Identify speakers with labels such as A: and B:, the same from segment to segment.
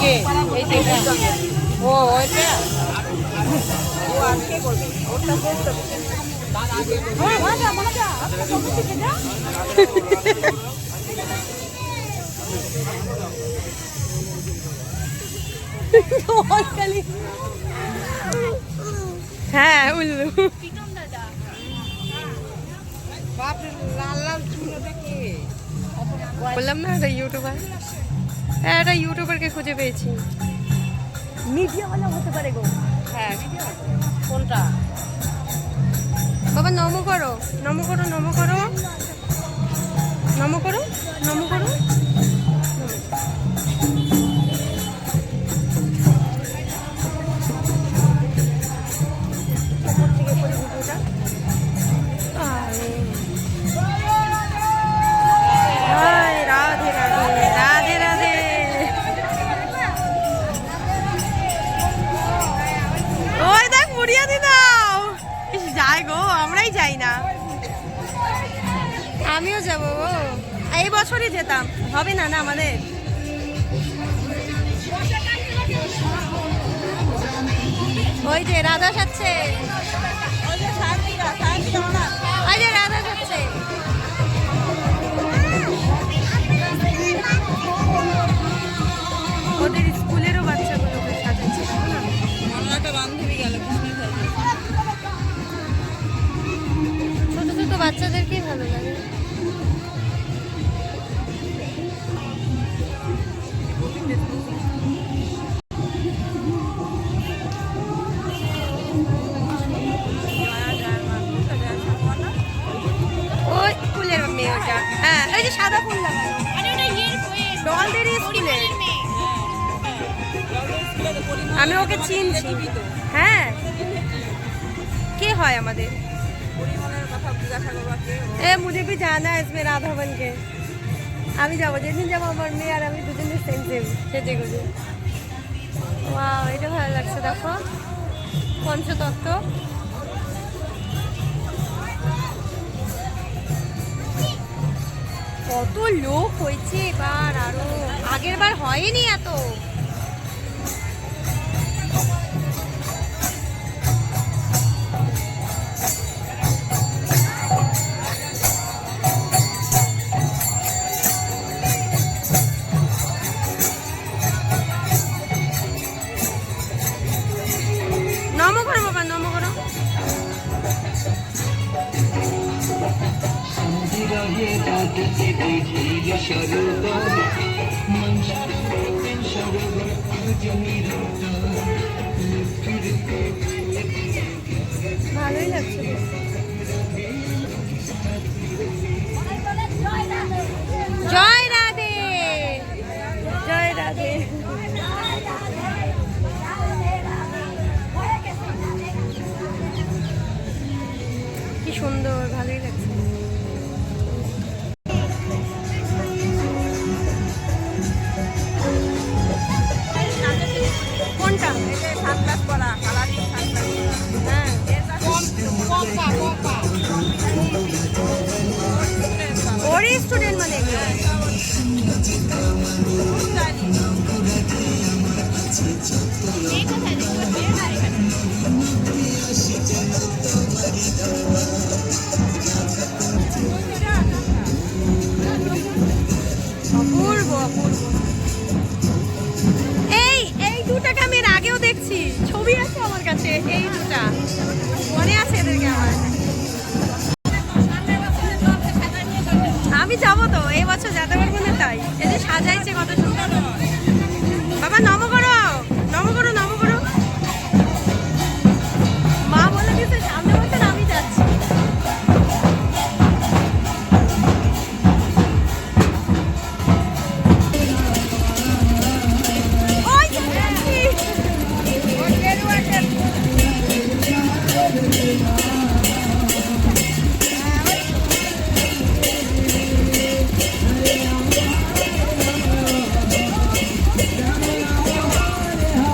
A: কে? এই যে এটা। ও ওইটা
B: ও আজকে করবে? ওটা করতে হবে।
C: হ্যাঁ উল্লু
A: বাপরে লাল লাল চুল ওটা কে?
C: বললাম না একটা ইউটিউবার হ্যাঁ একটা ইউটিউবারকে খুঁজে পেয়েছি। মিডিয়াওয়ালা হতে পারে গো।
A: হ্যাঁ কোনটা?
C: বাবা নমো করো নমো করো। নম করো নম ওই দিদাও যাই গো, আমরাই যাই না। আমিও যাব গো। এই বছরই যেতাম। হবে না না আমাদের? ওই যে রাজা সাচ্ছে
B: ওই যে শান্তি সায়ন্তিকা
C: বাচ্চাদেরকেই ভালো লাগে। হ্যাঁ যে সাদা ফুল আমি ওকে চিনছি। হ্যাঁ। কে হয় আমাদের? এ মুঝে ভি জানা হ্যাঁ ইসমে রাধা বনকে। আমি যাব, যেদিন যাব আমার মেয়ে আর আমি দুদিন সেম সেম খেতে গুজে। ওয়াও এটা ভালো লাগছে, দেখো। পঞ্চতত্ত্ব। কত লোক হয়েছে এবার, আরও। আগের বার হয়নি এত। ভালোই লাগছে জয় রাধে। জয় রাধে। কি সুন্দর। স্টুডেন্ট মানে।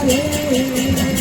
D: Thank you.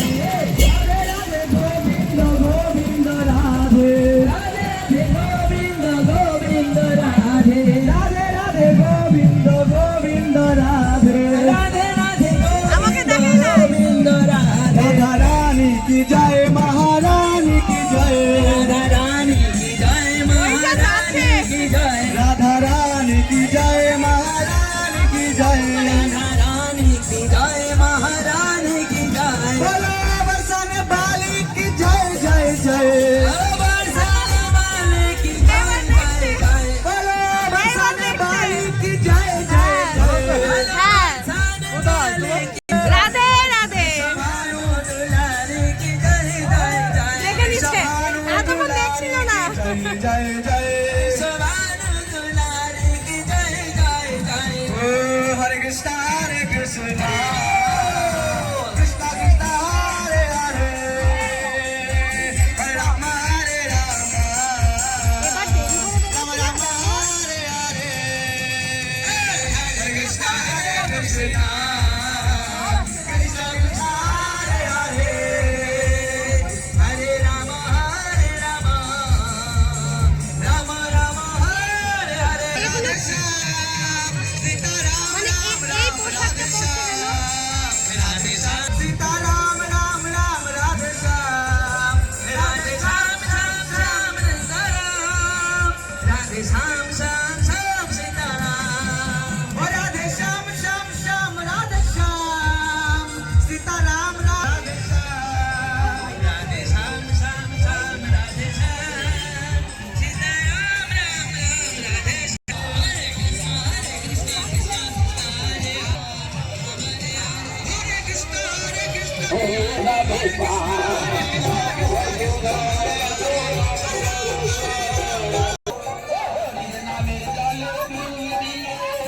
D: Ainda bem, pai.